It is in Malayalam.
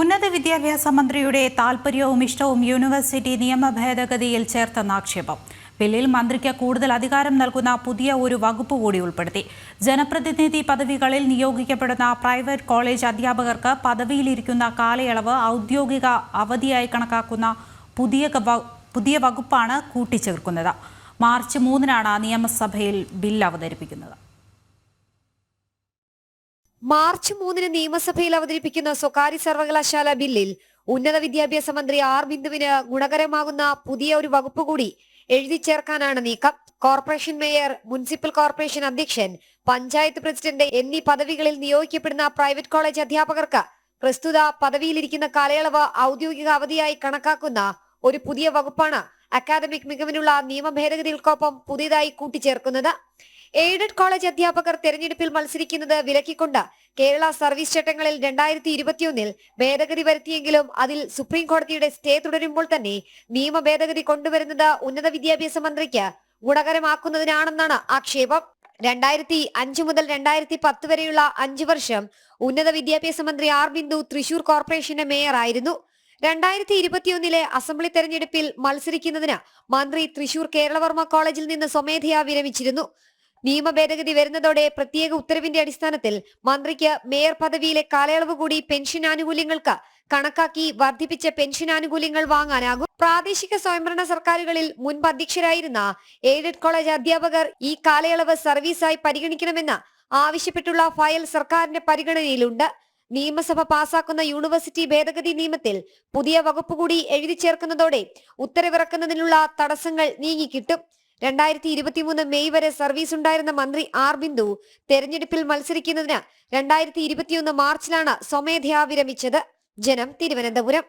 ഉന്നത വിദ്യാഭ്യാസ മന്ത്രിയുടെ താൽപര്യവും ഇഷ്ടവും യൂണിവേഴ്സിറ്റി നിയമ ഭേദഗതിയിൽ ചേർത്തെന്ന ആക്ഷേപം ബില്ലിൽ മന്ത്രിക്ക് കൂടുതൽ അധികാരം നൽകുന്ന പുതിയ ഒരു വകുപ്പ് കൂടി ഉൾപ്പെടുത്തി. ജനപ്രതിനിധി പദവികളിൽ നിയോഗിക്കപ്പെടുന്ന പ്രൈവറ്റ് കോളേജ് അധ്യാപകർക്ക് പദവിയിലിരിക്കുന്ന കാലയളവ് ഔദ്യോഗിക അവധിയായി കണക്കാക്കുന്ന പുതിയ പുതിയ വകുപ്പാണ് കൂട്ടിച്ചേർക്കുന്നത്. മാർച്ച് മൂന്നിനാണ് നിയമസഭയിൽ ബിൽ അവതരിപ്പിക്കുന്നത്. മാർച്ച് മൂന്നിന് നിയമസഭയിൽ അവതരിപ്പിക്കുന്ന സ്വകാര്യ സർവകലാശാല ബില്ലിൽ ഉന്നത വിദ്യാഭ്യാസ മന്ത്രി ആർ ബിന്ദുവിന് ഗുണകരമാകുന്ന പുതിയ ഒരു വകുപ്പ് കൂടി എഴുതി ചേർക്കാനാണ് നീക്കം. കോർപ്പറേഷൻ മേയർ മുനിസിപ്പൽ കോർപ്പറേഷൻ അധ്യക്ഷൻ പഞ്ചായത്ത് പ്രസിഡന്റ് എന്നീ പദവികളിൽ നിയോഗിക്കപ്പെടുന്ന പ്രൈവറ്റ് കോളേജ് അധ്യാപകർക്ക് പ്രസ്തുത പദവിയിലിരിക്കുന്ന കാലയളവ് ഔദ്യോഗിക അവധിയായി കണക്കാക്കുന്ന ഒരു പുതിയ വകുപ്പാണ് അക്കാദമിക് മികവിനുള്ള നിയമ ഭേദഗതികൾക്കൊപ്പം പുതിയതായി കൂട്ടിച്ചേർക്കുന്നത്. എയ്ഡഡ് കോളേജ് അധ്യാപകർ തെരഞ്ഞെടുപ്പിൽ മത്സരിക്കുന്നത് വിലക്കിക്കൊണ്ട് കേരള സർവീസ് ചട്ടങ്ങളിൽ രണ്ടായിരത്തി ഇരുപത്തിയൊന്നിൽ ഭേദഗതി വരുത്തിയെങ്കിലും അതിൽ സുപ്രീം കോടതിയുടെ സ്റ്റേ തുടരുമ്പോൾ തന്നെ നിയമ ഭേദഗതി കൊണ്ടുവരുന്നത് ഉന്നത വിദ്യാഭ്യാസ മന്ത്രിക്ക് ഗുണകരമാക്കുന്നതിനാണെന്നാണ് ആക്ഷേപം. രണ്ടായിരത്തി അഞ്ച് മുതൽ രണ്ടായിരത്തി പത്ത് വരെയുള്ള അഞ്ചു വർഷം ഉന്നത വിദ്യാഭ്യാസ മന്ത്രി ആർ ബിന്ദു തൃശൂർ കോർപ്പറേഷന്റെ മേയറായിരുന്നു. രണ്ടായിരത്തി ഇരുപത്തിയൊന്നിലെ അസംബ്ലി തെരഞ്ഞെടുപ്പിൽ മത്സരിക്കുന്നതിന് മന്ത്രി തൃശൂർ കേരളവർമ്മ കോളേജിൽ നിന്ന് സ്വമേധയാ വിരമിച്ചിരുന്നു. നിയമ ഭേദഗതി വരുന്നതോടെ പ്രത്യേക ഉത്തരവിന്റെ അടിസ്ഥാനത്തിൽ മന്ത്രിക്ക് മേയർ പദവിയിലെ കാലയളവ് കൂടി പെൻഷൻ ആനുകൂല്യങ്ങൾക്ക് കണക്കാക്കി വർദ്ധിപ്പിച്ച പെൻഷൻ ആനുകൂല്യങ്ങൾ വാങ്ങാനാകും. പ്രാദേശിക സ്വയംഭരണ സർക്കാരുകളിൽ മുൻപ് അധ്യക്ഷരായിരുന്ന എയ്ഡഡ് കോളേജ് അധ്യാപകർ ഈ കാലയളവ് സർവീസായി പരിഗണിക്കണമെന്ന് ആവശ്യപ്പെട്ടുള്ള ഫയൽ സർക്കാരിന്റെ പരിഗണനയിലുണ്ട്. നിയമസഭ പാസാക്കുന്ന യൂണിവേഴ്സിറ്റി ഭേദഗതി നിയമത്തിൽ പുതിയ വകുപ്പ് കൂടി എഴുതി ചേർക്കുന്നതോടെ ഉത്തരവിറക്കുന്നതിനുള്ള തടസ്സങ്ങൾ നീങ്ങിക്കിട്ടും. രണ്ടായിരത്തി ഇരുപത്തിമൂന്ന് മെയ് വരെ സർവീസ് ഉണ്ടായിരുന്ന മന്ത്രി ആർ ബിന്ദു തെരഞ്ഞെടുപ്പിൽ മത്സരിക്കുന്നതിന് രണ്ടായിരത്തി ഇരുപത്തിയൊന്ന് മാർച്ചിലാണ് സ്വമേധയാ വിരമിച്ചത്. ജനം തിരുവനന്തപുരം.